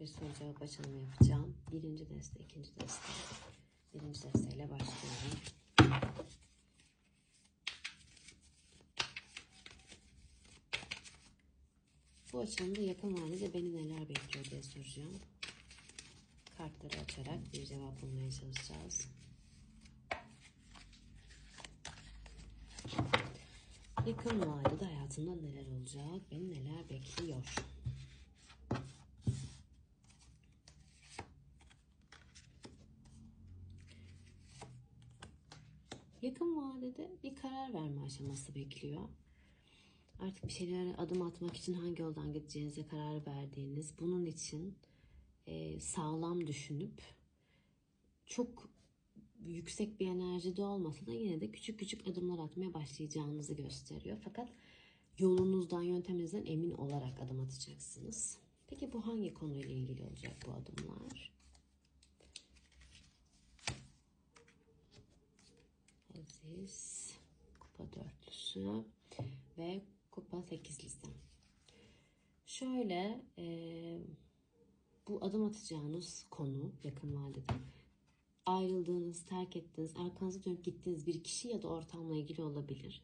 bir soru cevap açılımı yapacağım. Birinci deste, ikinci deste. Birinci desteyle başlıyorum. Bu açılımda yakın vadede beni neler bekliyor diye soracağım. Kartları açarak bir cevap bulmaya çalışacağız. Yakın vadede hayatımda neler olacak, beni neler bekliyor? Yakın vadede bir karar verme aşaması bekliyor. Artık bir şeylere adım atmak için hangi yoldan gideceğinize karar verdiğiniz, bunun için e, sağlam düşünüp çok yüksek bir enerjide olmasa da yine de küçük küçük adımlar atmaya başlayacağınızı gösteriyor. Fakat yolunuzdan, yönteminizden emin olarak adım atacaksınız. Peki bu hangi konuyla ilgili olacak bu adımlar? Aziz, kupa dörtlüsü ve kupa sekizlisi. Şöyle e, bu adım atacağınız konu yakın vadede ayrıldığınız, terk ettiğiniz, arkanızı dönüp gittiğiniz bir kişi ya da ortamla ilgili olabilir.